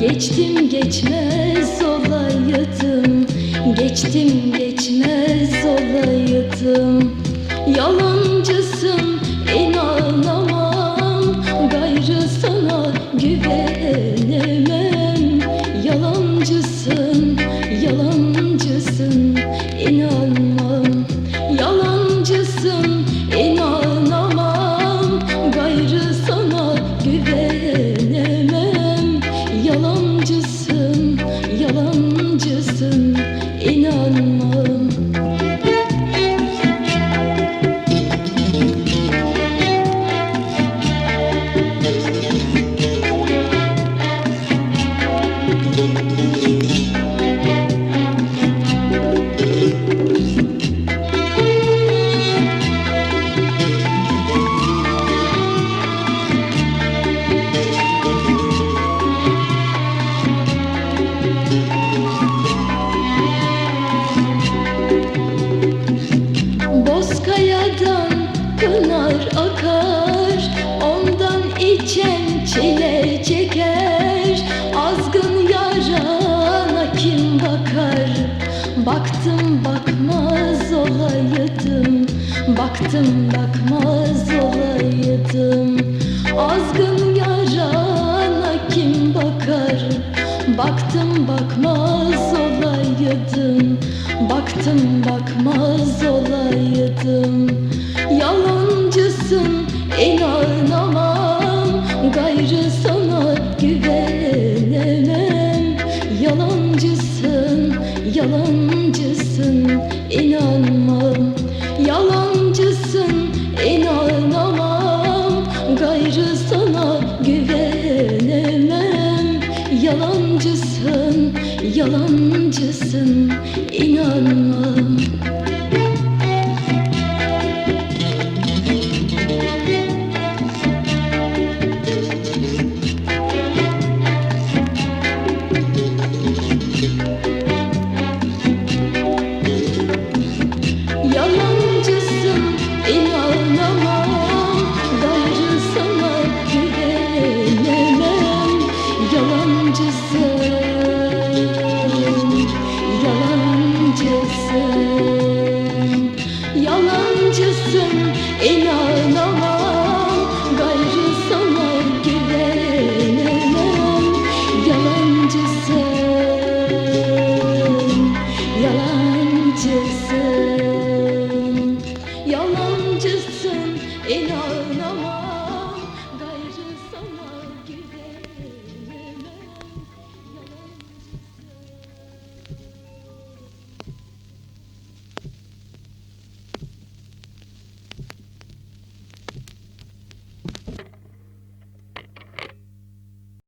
Geçtim geçmez olaydım Geçtim geçmez olaydım Yalancısın inanamam. Gayrı sana güvenemem. Yalancısın animal Baktım bakmaz olaydım. Baktım bakmaz olaydım. Azgın yarana kim bakar? Baktım bakmaz olaydım. Baktım bakmaz olaydım. Yalancısın inanamam. Gayrı sana güvenemem. Yalancısın yalancısın just